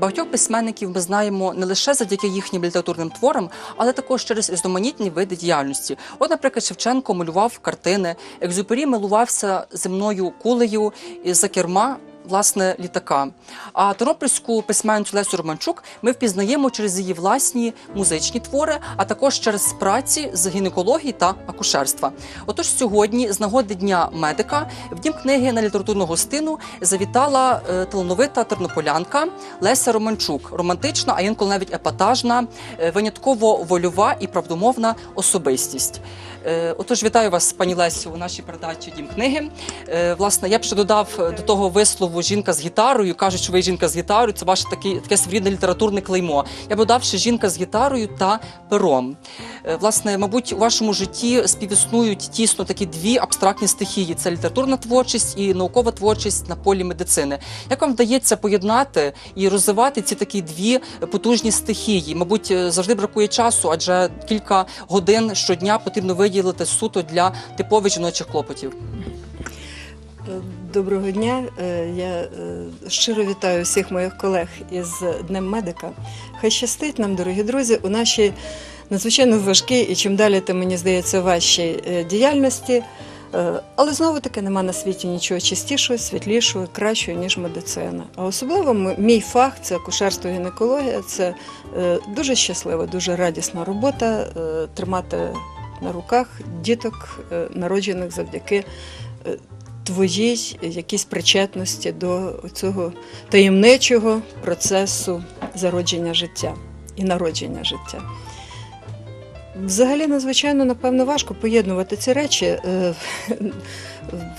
Багатьох письменників ми знаємо не лише завдяки їхнім літературним творам, але також через різноманітні види діяльності. От, наприклад, Шевченко малював картини, Екзюпері милувався земною кулею за керма. Власне, літака. А тернопільську письменницю Лесю Романчук ми впізнаємо через її власні музичні твори, а також через праці з гінекології та акушерства. Отож, сьогодні, з нагоди дня медика, в дім книги на літературну гостину завітала е, талановита тернополянка Леся Романчук, романтична, а інколи навіть епатажна, е, винятково вольова і правдомовна особистість. Е, Отож, вітаю вас, пані Лесю, у нашій передачі Дім книги. Е, Власне, я б ще додав до того вислову жінка з гітарою. Кажуть, що ви жінка з гітарою. Це ваше таке, таке своєрідне літературне клеймо. Я б додав ще жінка з гітарою та пером. Е, Власне, мабуть, у вашому житті співіснують тісно такі дві абстрактні стихії: це літературна творчість і наукова творчість на полі медицини. Як вам вдається поєднати і розвивати ці такі дві потужні стихії? Мабуть, е, завжди бракує часу, адже кілька годин щодня потрібно виділити суто для типових жіночих клопотів. Доброго дня. Е, Я е, щиро вітаю всіх моїх колег із Днем медика. Хай щастить нам, дорогі друзі, у нашій надзвичайно важкій і чим далі, тим мені здається, важчій е, діяльності. Але знову таки нема на світі нічого чистішого, світлішого, кращого, ніж медицина. А особливо мій фах це акушерство гінекологія. Це дуже щаслива, дуже радісна робота тримати на руках діток, народжених завдяки твоїй якійсь причетності до цього таємничого процесу зародження життя і народження життя. Взагалі, надзвичайно, напевно, важко поєднувати ці речі. Е,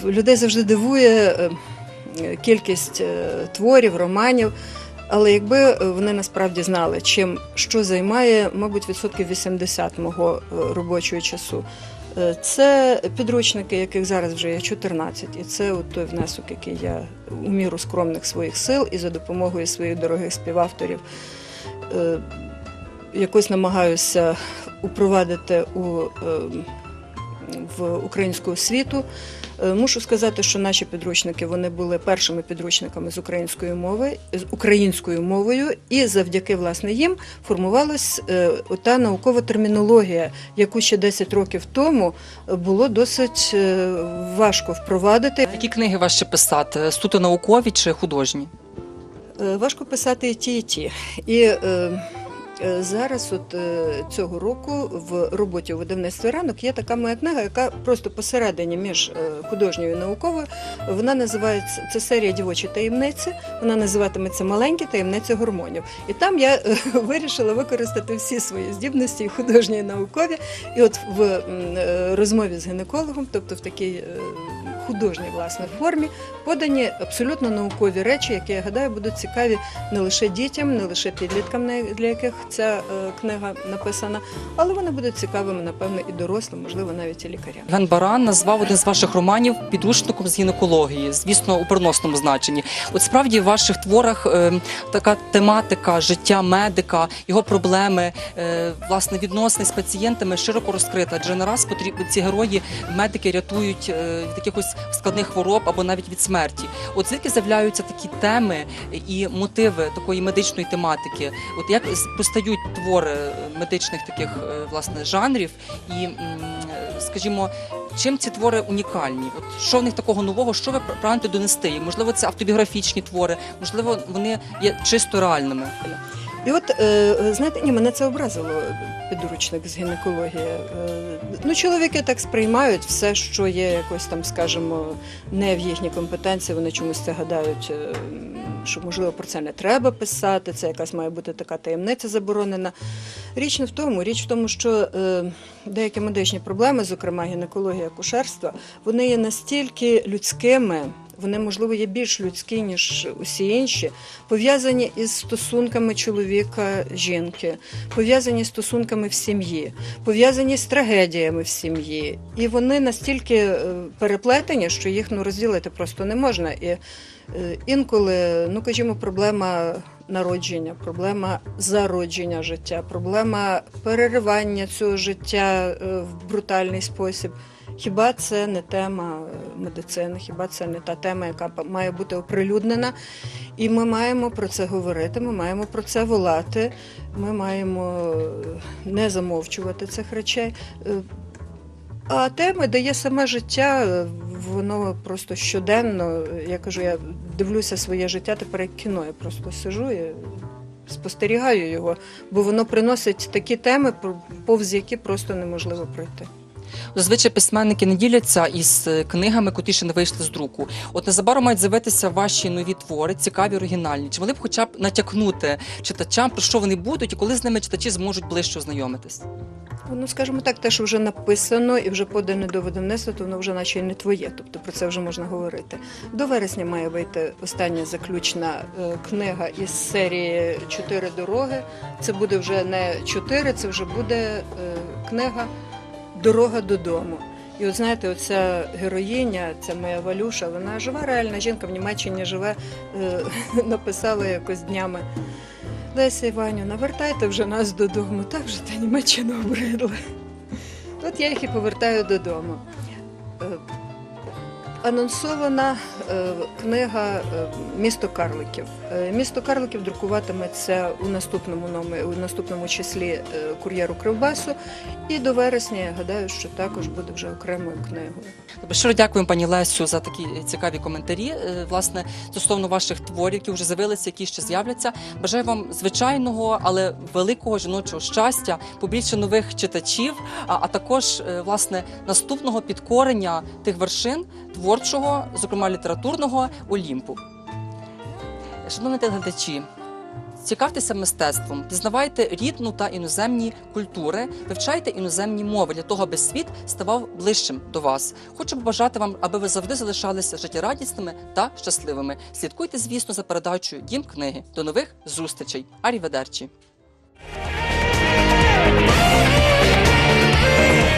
Людей завжди дивує е, кількість е, творів, романів. Але якби вони насправді знали, чим що займає, мабуть, відсотків 80 мого робочого часу. Е, Це підручники, яких зараз вже є 14, і це от той внесок, який я у міру скромних своїх сил і за допомогою своїх дорогих співавторів е, якось намагаюся упровадити у, е, в українську освіту. Е, Мушу сказати, що наші підручники вони були першими підручниками з української мови, з українською мовою, і завдяки власне їм формувалась е, та наукова термінологія, яку ще 10 років тому було досить е, важко впровадити. Які книги вас ще писати? Суто наукові чи художні? Важко писати і ті, і ті. І зараз, от е, цього року, в роботі у видавництві ранок є така моя книга, яка просто посередині між е, художньою і науковою. Вона називається це серія дівочі таємниці. Вона називатиметься Маленькі таємниці гормонів. І там я е, вирішила використати всі свої здібності, і художні і наукові. І от в е, розмові з гінекологом, тобто в такій е, художній власне формі, подані абсолютно наукові речі, які я гадаю будуть цікаві не лише дітям, не лише підліткам, для яких ця е, книга написана, але вони будуть цікавими, напевно, і дорослим, можливо, навіть і лікарям. Іван Баран назвав один з ваших романів підручником з гінекології, звісно, у переносному значенні. От справді в ваших творах е, така тематика життя медика, його проблеми, е, власне, відносини з пацієнтами широко розкрита. Адже не раз потрібно ці герої медики рятують е, від якихось складних хвороб або навіть від смерті. От звідки з'являються такі теми і мотиви такої медичної тематики? От як постають твори е, медичних таких е, власне жанрів, і скажімо, чим ці твори унікальні? От що в них такого нового, що ви пр- прагнете донести? Можливо, це автобіографічні твори, можливо, вони є чисто реальними. І от е, знаєте, ні, мене це образило підручник з гінекології. Е, Ну, чоловіки так сприймають все, що є якось там, скажімо, не в їхній компетенції. Вони чомусь це гадають, е, що можливо про це не треба писати. Це якась має бути така таємниця заборонена. Річ не в тому, річ в тому, що деякі медичні проблеми, зокрема гінекологія акушерства, вони є настільки людськими. Вони, можливо, є більш людські, ніж усі інші, пов'язані із стосунками чоловіка, жінки, пов'язані з стосунками в сім'ї, пов'язані з трагедіями в сім'ї. І вони настільки е, переплетені, що їх ну, розділити просто не можна. І е, інколи, ну кажімо, проблема народження, проблема зародження життя, проблема переривання цього життя е, в брутальний спосіб. Хіба це не тема е, медицини, хіба це не та тема, яка має бути оприлюднена? І ми маємо про це говорити, ми маємо про це волати, ми маємо е, не замовчувати цих речей. Е, А теми дає саме життя, воно просто щоденно. Я кажу, я дивлюся своє життя тепер як кіно. Я просто сижу і спостерігаю його, бо воно приносить такі теми, повз які просто неможливо пройти. Зазвичай письменники не діляться із е, книгами, котрі ще не вийшли з друку. От незабаром мають з'явитися ваші нові твори, цікаві, оригінальні. Чи могли б хоча б натякнути читачам, про що вони будуть, і коли з ними читачі зможуть ближче ознайомитись? Ну, скажімо так, те, що вже написано і вже подане до видавництва, то воно вже наче не твоє. Тобто про це вже можна говорити. До вересня має вийти остання заключна е, книга із серії Чотири дороги. Це буде вже не чотири, це вже буде е, книга Дорога додому. І от знаєте, оця героїня, ця моя Валюша, вона жива реальна жінка в Німеччині живе, е, написала якось днями. Леся Іванівна, вертайте вже нас додому. Так вже та Німеччина обридла. От я їх і повертаю додому. Анонсована е, книга е, Місто Карликів. Е, Місто Карликів друкуватиметься у наступному номері, у наступному числі кур'єру Кривбасу. І до вересня я гадаю, що також буде вже окремою книгою. Щиро дякуємо пані Лесю за такі цікаві коментарі. Власне, стосовно ваших творів, які вже з'явилися, які ще з'являться. Бажаю вам звичайного, але великого жіночого щастя, побільше нових читачів, а, також власне наступного підкорення тих вершин творчого, зокрема літературного Олімпу. Шановні телеглядачі, Цікавтеся мистецтвом, пізнавайте рідну та іноземні культури, вивчайте іноземні мови для того, аби світ ставав ближчим до вас. Хочу побажати вам, аби ви завжди залишалися життєрадісними та щасливими. Слідкуйте, звісно, за передачею Дім книги. До нових зустрічей. Аріведерчі!